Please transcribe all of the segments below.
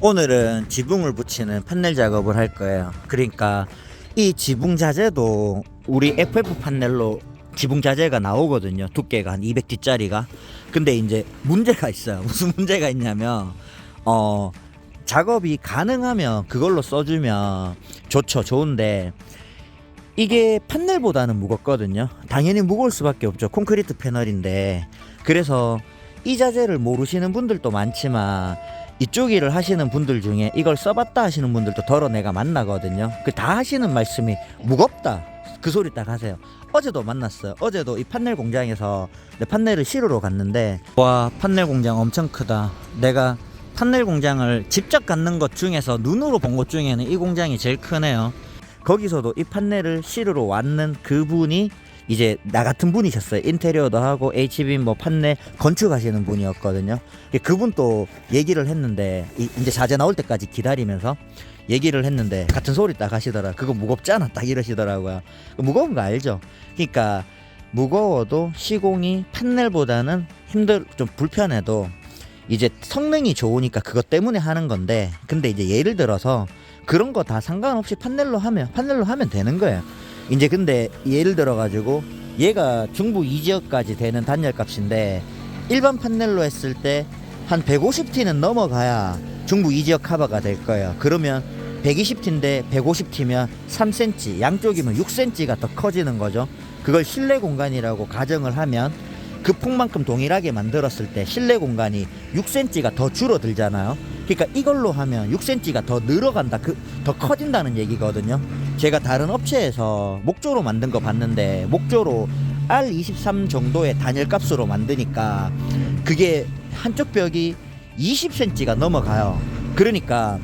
오늘은 지붕을 붙이는 판넬 작업을 할 거예요. 그러니까 이 지붕 자재도 우리 FF 판넬로 지붕 자재가 나오거든요. 두께가 한 200D짜리가. 근데 이제 문제가 있어요. 무슨 문제가 있냐면 어 작업이 가능하면 그걸로 써주면 좋죠. 좋은데 이게 판넬보다는 무겁거든요. 당연히 무거울 수밖에 없죠. 콘크리트 패널인데. 그래서 이 자재를 모르시는 분들도 많지만 이쪽 일을 하시는 분들 중에 이걸 써봤다 하시는 분들도 더러 내가 만나거든요. 그 다 하시는 말씀이 무겁다. 그 소리 딱 하세요. 어제도 만났어요. 어제도 이 판넬 공장에서 내 판넬을 실으러 갔는데 와 판넬 공장 엄청 크다. 내가 판넬 공장을 직접 갖는 것 중에서 눈으로 본 것 중에는 이 공장이 제일 크네요. 거기서도 이 판넬을 실으러 왔는 그분이 이제 나 같은 분이셨어요. 인테리어도 하고 HB 뭐 판넬 건축하시는 분이었거든요. 그분 또 얘기를 했는데 이- 이제 자재 나올 때까지 기다리면서 얘기를 했는데 같은 소리 딱 하시더라. 그거 무겁잖아. 딱 이러시더라고요. 무거운 거 알죠? 그러니까 무거워도 시공이 판넬보다는 힘들 좀 불편해도 이제 성능이 좋으니까 그것 때문에 하는 건데 근데 이제 예를 들어서 그런 거 다 상관없이 판넬로 하면 판넬로 하면 되는 거예요. 이제 근데 예를 들어 가지고 얘가 중부 2지역까지 되는 단열 값인데 일반 판넬로 했을 때 한 150T는 넘어가야 중부 2지역 커버가 될 거예요. 그러면 120T인데 150T면 3cm, 양쪽이면 6cm가 더 커지는 거죠. 그걸 실내 공간이라고 가정을 하면 그 폭만큼 동일하게 만들었을 때 실내 공간이 6cm가 더 줄어들잖아요. 그러니까 이걸로 하면 6cm가 더 늘어간다, 그, 더 커진다는 얘기거든요. 제가 다른 업체에서 목조로 만든 거 봤는데 목조로 R23 정도의 단열 값으로 만드니까 그게 한쪽 벽이 20cm가 넘어가요. 그러니까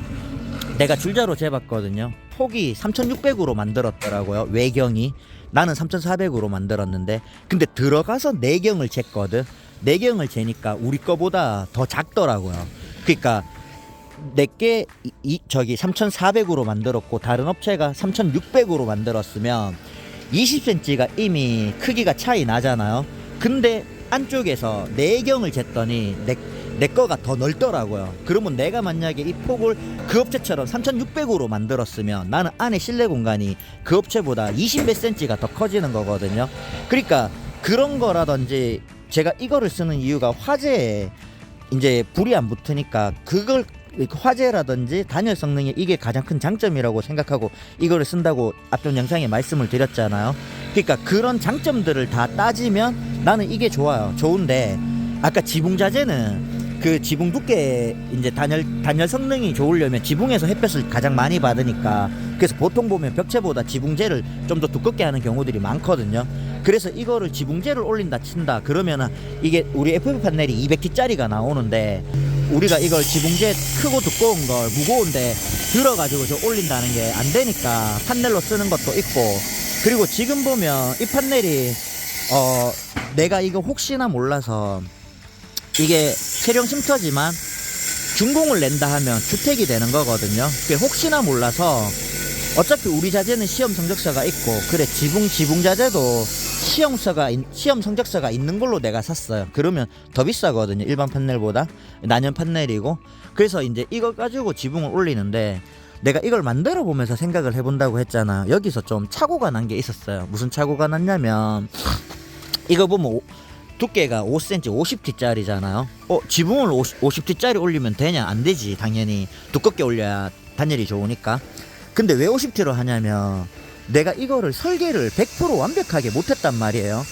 내가 줄자로 재봤거든요. 폭이 3600으로 만들었더라고요. 외경이. 나는 3400으로 만들었는데 근데 들어가서 내경을 쟀거든. 내경을 재니까 우리 거보다 더 작더라고요. 그러니까 내게 이, 이- 저기 3,400으로 만들었고 다른 업체가 3,600으로 만들었으면 20cm가 이미 크기가 차이 나잖아요. 근데 안쪽에서 내경을 쟀더니 내, 내 거가 더 넓더라고요. 그러면 내가 만약에 이 폭을 그 업체처럼 3,600으로 만들었으면 나는 안에 실내 공간이 그 업체보다 20몇 cm가 더 커지는 거거든요. 그러니까 그런 거라든지 제가 이거를 쓰는 이유가 화재에 이제 불이 안 붙으니까 그걸 화재라든지 단열 성능이 이게 가장 큰 장점이라고 생각하고 이거를 쓴다고 앞전 영상에 말씀을 드렸잖아요. 그러니까 그런 장점들을 다 따지면 나는 이게 좋아요. 좋은데 아까 지붕 자재는 그 지붕 두께 이제 단열 단열 성능이 좋으려면 지붕에서 햇볕을 가장 많이 받으니까 그래서 보통 보면 벽체보다 지붕재를 좀 더 두껍게 하는 경우들이 많거든요. 그래서 이거를 지붕재를 올린다 친다 그러면은 이게 우리 FF 판넬이 200T짜리가 나오는데 우리가 이걸 지붕재 크고 두꺼운 걸 무거운데 들어가지고 저 올린다는 게 안 되니까 판넬로 쓰는 것도 있고 그리고 지금 보면 이 판넬이 어 내가 이거 혹시나 몰라서 이게 체령 쉼터지만 준공을 낸다 하면 주택이 되는 거거든요. 그게 혹시나 몰라서 어차피 우리 자재는 시험 성적서가 있고 그래 지붕 지붕 자재도 시험서가 있- 시험 성적서가 있는 걸로 내가 샀어요. 그러면 더 비싸거든요. 일반 판넬보다 난연 판넬이고 그래서 이제 이거 가지고 지붕을 올리는데 내가 이걸 만들어 보면서 생각을 해본다고 했잖아. 여기서 좀 착오가 난 게 있었어요. 무슨 착오가 났냐면 이거 보면 오- 두께가 5cm 50T짜리잖아요. 어 지붕을 50, 50T짜리 올리면 되냐? 안 되지 당연히 두껍게 올려야 단열이 좋으니까. 근데 왜 50T로 하냐면 내가 이거를 설계를 100% 완벽하게 못했단 말이에요.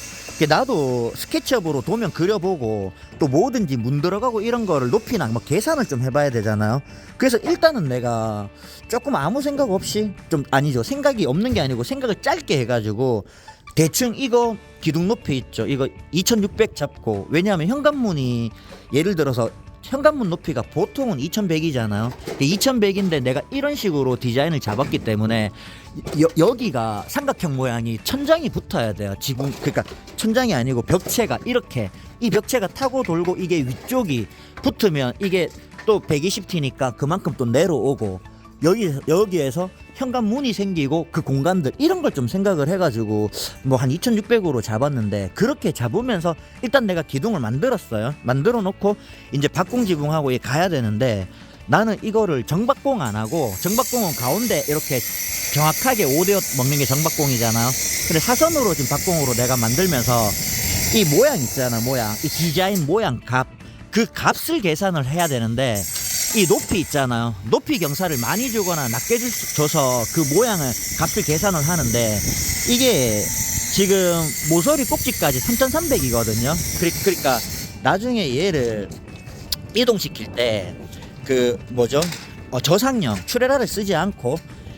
나도 스케치업으로 도면 그려보고 또 뭐든지 문 들어가고 이런 거를 높이나 뭐 계산을 좀 해봐야 되잖아요. 그래서 일단은 내가 조금 아무 생각 없이 좀 아니죠. 생각이 없는 게 아니고 생각을 짧게 해가지고 대충 이거 기둥 높이 있죠. 이거 2600 잡고 왜냐하면 현관문이 예를 들어서 현관문 높이가 보통은 2100이잖아요. 2100인데 내가 이런 식으로 디자인을 잡았기 때문에 여, 여기가 삼각형 모양이 천장이 붙어야 돼요. 지붕 그러니까 천장이 아니고 벽체가 이렇게 이 벽체가 타고 돌고 이게 위쪽이 붙으면 이게 또 120T니까 그만큼 또 내려오고 여기 여기에서 현관문이 생기고 그 공간들 이런 걸 좀 생각을 해가지고 뭐 한 2,600으로 잡았는데 그렇게 잡으면서 일단 내가 기둥을 만들었어요. 만들어 놓고 이제 박공지붕하고 얘 가야 되는데 나는 이거를 정박공 안 하고 정박공은 가운데 이렇게 정확하게 5대5 먹는 게 정박공이잖아요. 근데 사선으로 지금 박공으로 내가 만들면서 이 모양 있잖아 모양 이 디자인 모양 값 그 값을 계산을 해야 되는데 이 높이 있잖아요. 높이 경사를 많이 주거나 낮게 주- 줘서 그 모양을 값을 계산을 하는데 이게 지금 모서리 꼭지까지 3300이거든요. 그러니까 나중에 얘를 이동시킬 때 그 뭐죠? 어, 저상형 추레라를 쓰지 않고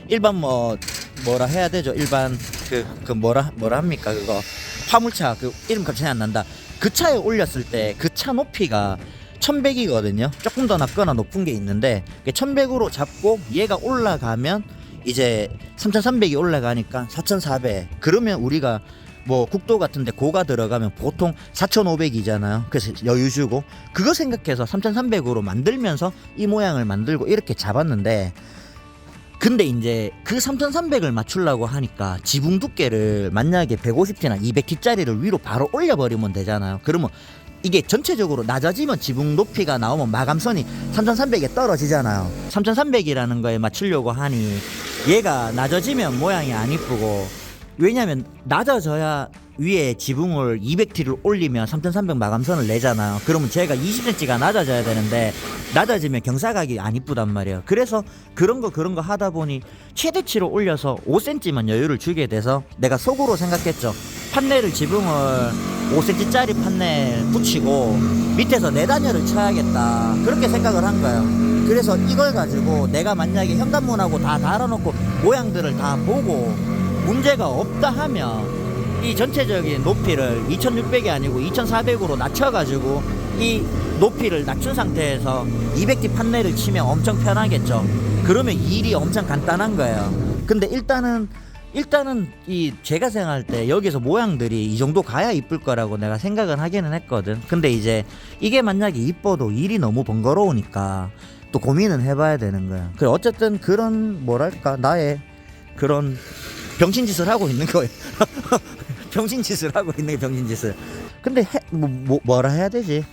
일반 뭐 뭐라 해야 되죠? 일반 그 그 뭐라 뭐라 합니까? 그거? 화물차 그 이름 갑자기 안 난다. 그 차에 올렸을 때 그 차 높이가 1100이거든요 조금 더 낮거나 높은 게 있는데 1100으로 잡고 얘가 올라가면 이제 3300이 올라가니까 4400 그러면 우리가 뭐 국도 같은데 고가 들어가면 보통 4,500이잖아요. 그래서 여유 주고 그거 생각해서 3,300으로 만들면서 이 모양을 만들고 이렇게 잡았는데 근데 이제 그 3,300을 맞추려고 하니까 지붕 두께를 만약에 150T나 200T짜리를 위로 바로 올려버리면 되잖아요. 그러면 이게 전체적으로 낮아지면 지붕 높이가 나오면 마감선이 3,300에 떨어지잖아요. 3,300이라는 거에 맞추려고 하니 얘가 낮아지면 모양이 안 이쁘고 왜냐면 낮아져야 위에 지붕을 200T를 올리면 3,300 마감선을 내잖아요. 그러면 제가 20cm가 낮아져야 되는데 낮아지면 경사각이 안 이쁘단 말이에요. 그래서 그런 거 그런 거 하다 보니 최대치로 올려서 5cm만 여유를 주게 돼서 내가 속으로 생각했죠. 판넬을 지붕을 5cm짜리 판넬 붙이고 밑에서 네 단열을 쳐야겠다. 그렇게 생각을 한 거예요. 그래서 이걸 가지고 내가 만약에 현관문하고 다 달아놓고 모양들을 다 보고 문제가 없다 하면 이 전체적인 높이를 2600이 아니고 2400으로 낮춰가지고 이 높이를 낮춘 상태에서 200D 판넬을 치면 엄청 편하겠죠. 그러면 일이 엄청 간단한 거예요. 근데 일단은 일단은 이 제가 생각할 때 여기서 모양들이 이 정도 가야 이쁠 거라고 내가 생각을 하기는 했거든. 근데 이제 이게 만약에 이뻐도 일이 너무 번거로우니까 또 고민은 해봐야 되는 거야. 그래 어쨌든 그런 뭐랄까 나의 그런 병신 짓을 하고 있는 거예요. 병신 짓을 하고 있는 게 병신 짓을. 근데 해, 뭐, 뭐 뭐라 해야 되지?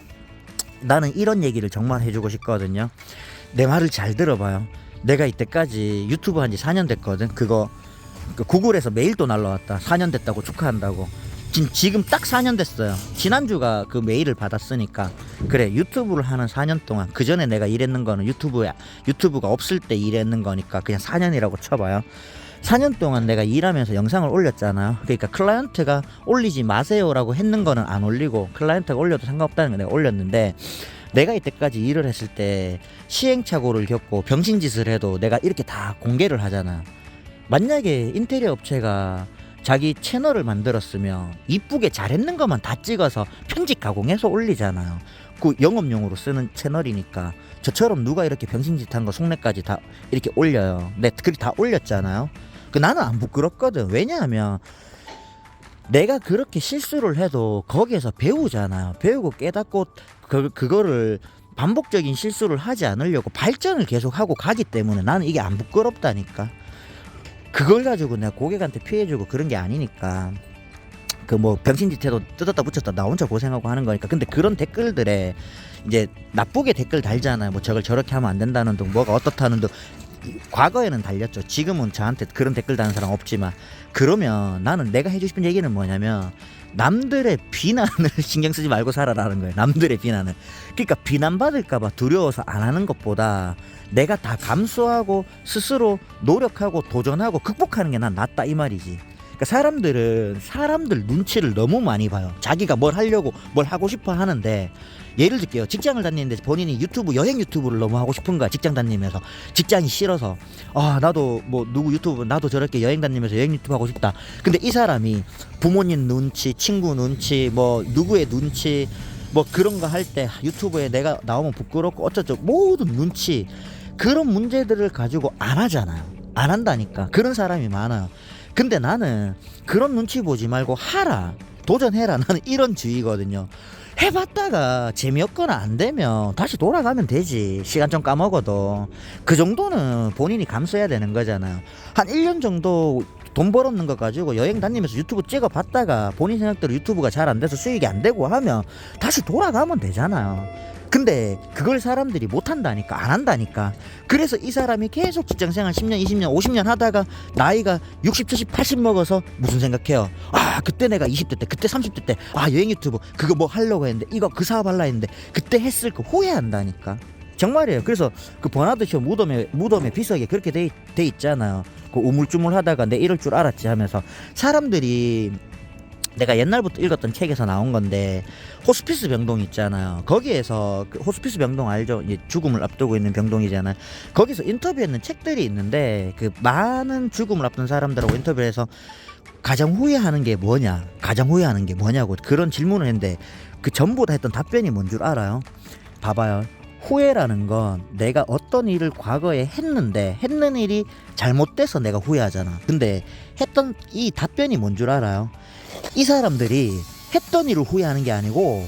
나는 이런 얘기를 정말 해주고 싶거든요. 내 말을 잘 들어봐요. 내가 이때까지 유튜브 한 지 4년 됐거든. 그거 그 구글에서 메일 또 날라왔다. 4년 됐다고 축하한다고. 지금, 딱 4년 됐어요. 지난주가 그 메일을 받았으니까. 그래, 유튜브를 하는 4년 동안. 그 전에 내가 일했는 거는 유튜브야. 유튜브가 없을 때 일했는 거니까 그냥 4년이라고 쳐봐요. 4년 동안 내가 일하면서 영상을 올렸잖아요. 그러니까 클라이언트가 올리지 마세요라고 했는 거는 안 올리고 클라이언트가 올려도 상관없다는 거 내가 올렸는데 내가 이때까지 일을 했을 때 시행착오를 겪고 병신짓을 해도 내가 이렇게 다 공개를 하잖아. 만약에 인테리어 업체가 자기 채널을 만들었으면 이쁘게 잘했는 것만 다 찍어서 편집 가공해서 올리잖아요. 그 영업용으로 쓰는 채널이니까 저처럼 누가 이렇게 병신짓한 거 속내까지 다 이렇게 올려요. 네, 그렇게 다 올렸잖아요. 그 나는 안 부끄럽거든. 왜냐하면 내가 그렇게 실수를 해도 거기에서 배우잖아요. 배우고 깨닫고 그 그거를 반복적인 실수를 하지 않으려고 발전을 계속 하고 가기 때문에 나는 이게 안 부끄럽다니까. 그걸 가지고 내가 고객한테 피해주고 그런 게 아니니까. 그 뭐 병신짓 해도 뜯었다 붙였다 나 혼자 고생하고 하는 거니까. 근데 그런 댓글들에 이제 나쁘게 댓글 달잖아요. 뭐 저걸 저렇게 하면 안 된다는 등 뭐가 어떻다는 등 과거에는 달렸죠. 지금은 저한테 그런 댓글 다는 사람 없지만. 그러면 나는 내가 해주고 싶은 얘기는 뭐냐면 남들의 비난을 신경 쓰지 말고 살아라는 거예요. 남들의 비난을. 그러니까 비난받을까봐 두려워서 안 하는 것보다 내가 다 감수하고 스스로 노력하고 도전하고 극복하는 게 난 낫다 이 말이지. 그러니까 사람들은 사람들 눈치를 너무 많이 봐요. 자기가 뭘 하려고 뭘 하고 싶어 하는데 예를 들게요. 직장을 다니는데 본인이 유튜브 여행 유튜브를 너무 하고 싶은 거야. 직장 다니면서 직장이 싫어서 아 나도 뭐 누구 유튜브 나도 저렇게 여행 다니면서 여행 유튜브 하고 싶다. 근데 이 사람이 부모님 눈치, 친구 눈치, 뭐 누구의 눈치 뭐 그런 거 할 때 유튜브에 내가 나오면 부끄럽고 어쩌죠 모든 눈치 그런 문제들을 가지고 안 하잖아요. 안 한다니까 그런 사람이 많아요. 근데 나는 그런 눈치 보지 말고 하라. 도전해라. 나는 이런 주의거든요. 해봤다가 재미없거나 안 되면 다시 돌아가면 되지. 시간 좀 까먹어도. 그 정도는 본인이 감수해야 되는 거잖아요. 한 1년 정도 돈 벌었는 거 가지고 여행 다니면서 유튜브 찍어 봤다가 본인 생각대로 유튜브가 잘 안 돼서 수익이 안 되고 하면 다시 돌아가면 되잖아요. 근데 그걸 사람들이 못 한다니까 안 한다니까. 그래서 이 사람이 계속 직장생활 10년 20년 50년 하다가 나이가 60 70 80 먹어서 무슨 생각해요? 아 그때 내가 20대 때 그때 30대 때 아 여행 유튜브 그거 뭐 하려고 했는데 이거 그 사업 할라 했는데 그때 했을 거 후회한다니까. 정말이에요. 그래서 그 버나드 쇼 무덤에 무덤에 비석에 그렇게 돼, 있- 돼 있잖아요 그 우물쭈물 하다가 내 이럴 줄 알았지 하면서 사람들이 내가 옛날부터 읽었던 책에서 나온 건데 호스피스 병동 있잖아요. 거기에서 그 호스피스 병동 알죠? 이제 죽음을 앞두고 있는 병동이잖아요. 거기서 인터뷰했는 책들이 있는데 그 많은 죽음을 앞둔 사람들하고 인터뷰해서 가장 후회하는 게 뭐냐? 가장 후회하는 게 뭐냐고 그런 질문을 했는데 그 전부 다 했던 답변이 뭔 줄 알아요? 봐봐요. 후회라는 건 내가 어떤 일을 과거에 했는데 했는 일이 잘못돼서 내가 후회하잖아. 근데 했던 이 답변이 뭔 줄 알아요? 이 사람들이 했던 일을 후회하는 게 아니고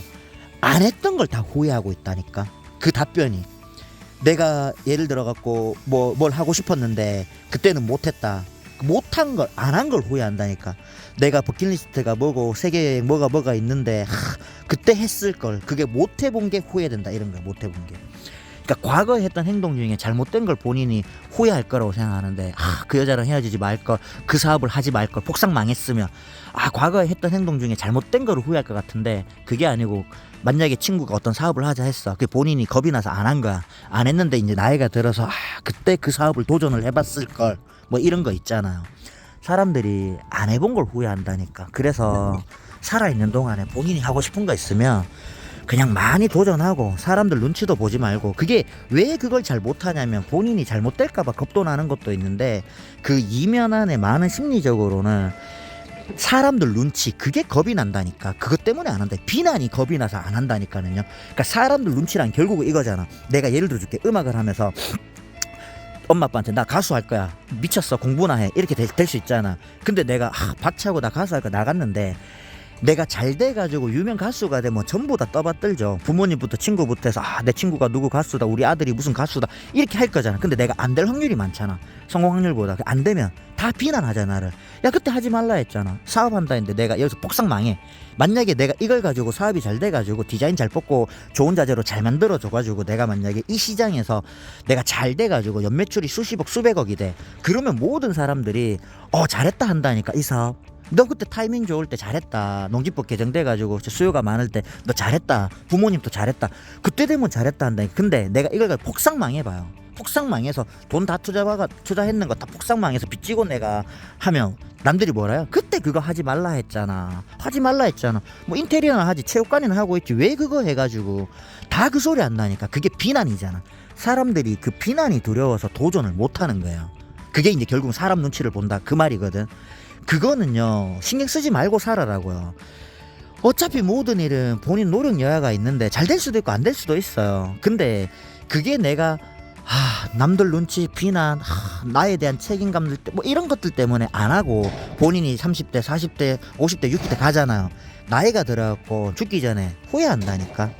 안 했던 걸 다 후회하고 있다니까. 그 답변이 내가 예를 들어 갖고 뭐 뭘 하고 싶었는데 그때는 못 했다. 못한 걸 안 한 걸 후회한다니까. 내가 버킷리스트가 뭐고 세계 여행 뭐가 뭐가 있는데 하, 그때 했을 걸 그게 못 해본 게 후회된다 이런 거야 못 해본 게. 그러니까 과거에 했던 행동 중에 잘못된 걸 본인이 후회할 거라고 생각하는데 아, 그 여자랑 헤어지지 말 걸, 그 사업을 하지 말 걸, 폭삭 망했으면 아 과거에 했던 행동 중에 잘못된 거를 후회할 것 같은데 그게 아니고 만약에 친구가 어떤 사업을 하자 했어. 그 본인이 겁이 나서 안 한 거야. 안 했는데 이제 나이가 들어서 아 그때 그 사업을 도전을 해봤을 걸 뭐 이런 거 있잖아요. 사람들이 안 해본 걸 후회한다니까. 그래서 살아있는 동안에 본인이 하고 싶은 거 있으면 그냥 많이 도전하고 사람들 눈치도 보지 말고 그게 왜 그걸 잘 못하냐면 본인이 잘못될까봐 겁도 나는 것도 있는데 그 이면 안에 많은 심리적으로는 사람들 눈치 그게 겁이 난다니까. 그것 때문에 안 한다. 비난이 겁이 나서 안 한다니까는요. 그러니까 사람들 눈치란 결국 이거잖아. 내가 예를 들어 줄게. 음악을 하면서 엄마 아빠한테 나 가수 할 거야. 미쳤어. 공부나 해. 이렇게 될 수 있잖아. 근데 내가 아, 박차고 나 가수 할 거 나갔는데 내가 잘 돼가지고 유명 가수가 되면 전부 다 떠받들죠. 부모님부터 친구부터 해서 아 내 친구가 누구 가수다 우리 아들이 무슨 가수다 이렇게 할 거잖아. 근데 내가 안 될 확률이 많잖아. 성공 확률보다. 안 되면 다 비난하잖아 나를. 야 그때 하지 말라 했잖아. 사업한다 했는데 내가 여기서 폭삭 망해. 만약에 내가 이걸 가지고 사업이 잘 돼가지고 디자인 잘 뽑고 좋은 자재로 잘 만들어 줘가지고 내가 만약에 이 시장에서 내가 잘 돼가지고 연매출이 수십억 수백억이 돼. 그러면 모든 사람들이 어 잘했다 한다니까 이 사업 너 그때 타이밍 좋을 때 잘했다 농지법 개정돼가지고 수요가 많을 때 너 잘했다 부모님도 잘했다 그때 되면 잘했다 한다니까 근데 내가 이걸 폭삭 망해봐요 폭삭 망해서 돈 다 투자가 투자했는 거 다 폭삭 망해서 빚지고 내가 하면 남들이 뭐라요? 그때 그거 하지 말라 했잖아. 하지 말라 했잖아. 뭐 인테리어는 하지 체육관이나 하고 있지 왜 그거 해가지고 다 그 소리 안 나니까 그게 비난이잖아. 사람들이 그 비난이 두려워서 도전을 못 하는 거예요. 그게 이제 결국 사람 눈치를 본다 그 말이거든. 그거는요 신경 쓰지 말고 살아라고요. 어차피 모든 일은 본인 노력 여하가 있는데 잘 될 수도 있고 안 될 수도 있어요. 근데 그게 내가 아, 남들 눈치, 비난, 아, 나에 대한 책임감들, 때- 뭐 이런 것들 때문에 안 하고 본인이 30대, 40대, 50대, 60대 가잖아요. 나이가 들어갖고 죽기 전에 후회한다니까.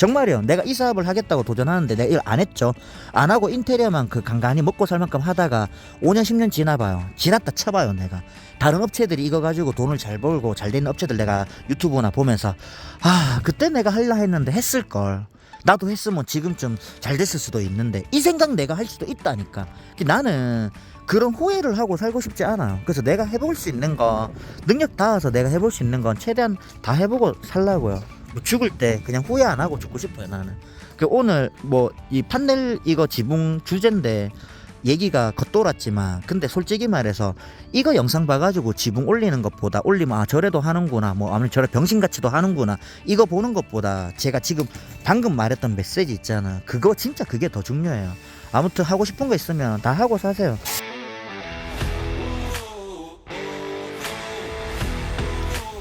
정말이요. 내가 이 사업을 하겠다고 도전하는데 내가 이걸 안 했죠. 안 하고 인테리어만 그 간간히 먹고 살 만큼 하다가 5년, 10년 지나봐요. 지났다 쳐봐요, 내가. 다른 업체들이 이거 가지고 돈을 잘 벌고 잘 되는 업체들 내가 유튜브나 보면서 아, 그때 내가 할라 했는데 했을 걸. 나도 했으면 지금쯤 잘 됐을 수도 있는데 이 생각 내가 할 수도 있다니까 나는 그런 후회를 하고 살고 싶지 않아요 그래서 내가 해볼 수 있는 거 능력 닿아서 내가 해볼 수 있는 건 최대한 다 해보고 살라고요 뭐 죽을 때 그냥 후회 안 하고 죽고 싶어요 나는. 그 오늘 뭐 이 판넬 이거 지붕 주제인데 얘기가 겉돌았지만 근데 솔직히 말해서 이거 영상 봐가지고 지붕 올리는 것보다 올리면 아 저래도 하는구나 뭐 아무리 저래 병신같이도 하는구나 이거 보는 것보다 제가 지금 방금 말했던 메시지 있잖아. 그거 진짜 그게 더 중요해요. 아무튼 하고 싶은 거 있으면 다 하고 사세요.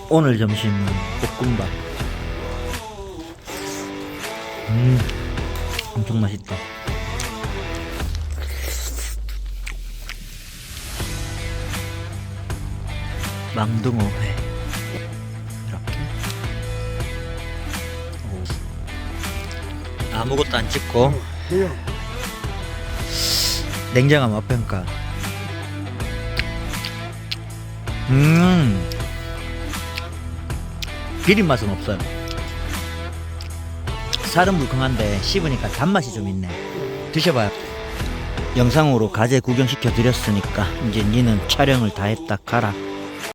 오늘 점심은 볶음밥 음 엄청 맛있다. 망둥어회. 이렇게. 오. 아무것도 안 찍고. 냉정한 맛평가 음. 비린 맛은 없어요 살은 물컹한데 씹으니까 단맛이 좀 있네. 드셔봐요. 영상으로 가재 구경시켜 드렸으니까 이제 니는 촬영을 다 했다 가라